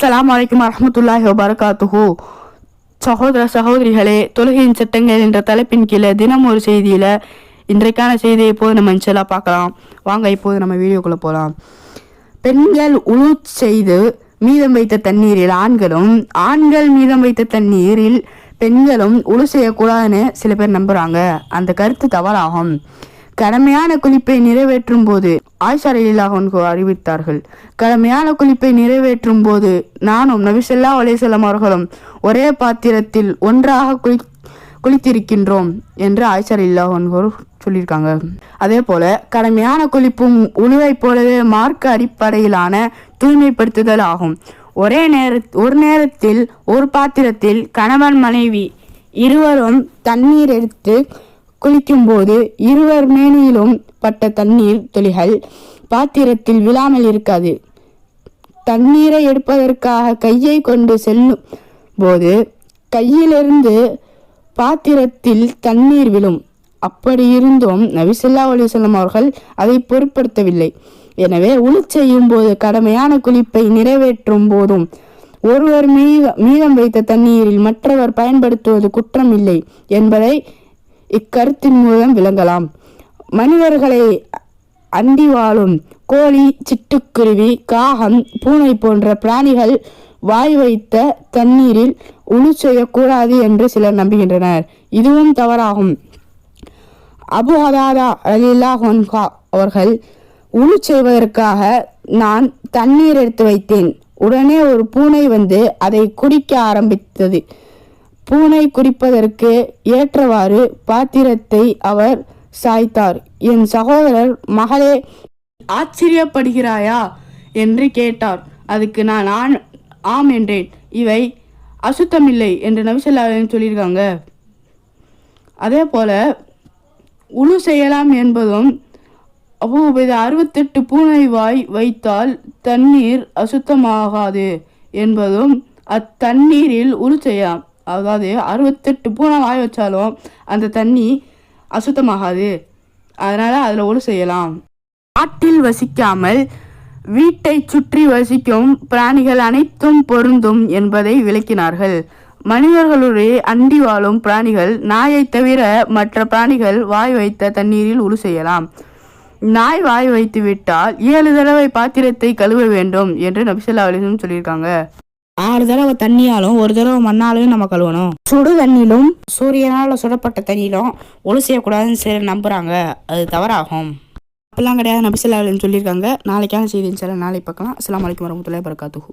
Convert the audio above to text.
அஸ்ஸலாமு அலைக்கும் வரஹ்மத்துல்லாஹி வபரகாத்துஹூ. சகோதர சகோதரிகளே தொழுகையின் சட்டங்கள் என்ற தலைப்பின் கீழே தினம் ஒரு செய்தியில் இன்றைக்கான செய்தியை இப்போது நம்ம இன்ஷல்லா பார்க்கலாம். வாங்க இப்போது நம்ம வீடியோக்குள்ளே போகலாம் பெண்கள் உழு செய்து மீதம் வைத்த தண்ணீரில் ஆண்களும் ஆண்கள் மீதம் வைத்த தண்ணீரில் பெண்களும் உழு செய்யக்கூடாதுன்னு சில பேர் நம்புகிறாங்க அந்த கருத்து தவறாகும். கடமையான குளிப்பை நிறைவேற்றும் போது ஆய்சாரிலாக அறிவித்தார்கள். கடமையான குளிப்பை நிறைவேற்றும் போது நானும் நபிசல்லா அலிசல்லாம் அவர்களும் ஒரே பாத்திரத்தில் ஒன்றாக குளி குளித்திருக்கின்றோம் என்று ஆய்சார் ரலிலாஹன்கோர் சொல்லியிருக்காங்க. அதே போல கடமையான குளிப்பும் உழுவை போலவே மார்க்க அடிப்படையிலான தூய்மைப்படுத்துதல் ஆகும். ஒரே நேர ஒரு நேரத்தில் ஒரு பாத்திரத்தில் கணவன் மனைவி இருவரும் தண்ணீர் எடுத்து குளிக்கும்போது இருவர் மேனியிலும் பட்ட தண்ணீர் துளிகள் பாத்திரத்தில் விழாமல் இருக்காது. தண்ணீரை எடுப்பதற்காக கையை கொண்டு செல்லும் போது கையிலிருந்து பாத்திரத்தில் தண்ணீர் விழும். அப்படி இருந்தும் நபிசுல்லா அலிசல்லாம் அவர்கள் அதை பொருட்படுத்தவில்லை. எனவே உளி செய்யும் போது கடமையான குளிப்பை நிறைவேற்றும் போதும் ஒருவர் மீத மீதம் வைத்த தண்ணீரில் மற்றவர் பயன்படுத்துவது குற்றம் இல்லை என்பதை இக்கருத்தின் மூலம் விளங்கலாம். மனிதர்களை அண்டி வாழும் கோழி சிட்டுக்குருவி காகம் பூனை போன்ற பிராணிகள் வாய் வைத்த தண்ணீரில் உழு செய்யக்கூடாது என்று சிலர் நம்புகின்றனர். இதுவும் தவறாகும். அபு ஹதாதா அலில்லா ஹோன்ஹா அவர்கள் உழு செய்வதற்காக நான் தண்ணீர் எடுத்து வைத்தேன். உடனே ஒரு பூனை வந்து அதை குடிக்க ஆரம்பித்தது. பூனை குடிப்பதற்கு ஏற்றவாறு பாத்திரத்தை அவர் சாய்த்தார். என் சகோதரர் மகளே ஆச்சரியப்படுகிறாயா? என்று கேட்டார். அதுக்கு நான் ஆண் ஆம் என்றேன். இவை அசுத்தமில்லை என்று நபிசல்லாவின் சொல்லியிருக்காங்க. அதே போல உழு செய்யலாம் என்பதும் அவ்வளவு அறுபத்தெட்டு பூனை வாய் வைத்தால் தண்ணீர் அசுத்தமாகாது என்பதும் அத்தண்ணீரில் உழு செய்யலாம். அதாவது அறுபத்தெட்டு பூனை வாய் வச்சாலும் அந்த தண்ணி அசுத்தமாகாது. அதனால அதில் ஒழு செய்யலாம். காட்டில் வசிக்காமல் வீட்டை சுற்றி வசிக்கும் பிராணிகள் அனைத்தும் பொருந்தும் என்பதை விளக்கினார்கள். மனிதர்களுடைய அண்டி வாழும் பிராணிகள் நாயை தவிர மற்ற பிராணிகள் வாய் வைத்த தண்ணீரில் உழு செய்யலாம். நாய் வாய் வைத்து விட்டால் ஏழு தடவை பாத்திரத்தை கழுவ வேண்டும் என்று நபிசல்லா அலிசம் சொல்லியிருக்காங்க. ஆறு தடவை தண்ணியாலும் ஒரு தடவை மண்ணாலும் நம்ம கழுவணும். சுடு தண்ணியிலும் சூரியனால் சுடப்பட்ட தண்ணியிலும் ஒழு செய்யக்கூடாதுன்னு சிலர் நம்புறாங்க. அது தவறாகும். அப்படிலாம் கிடையாது நபிசல்லா அலிசம் சொல்லியிருக்காங்க. நாளைக்கான செய்தி நாளை பார்க்கலாம். அஸ்லாம் வலைக்கம் வரமத்துல்லாஹி வரகாத்துஹூ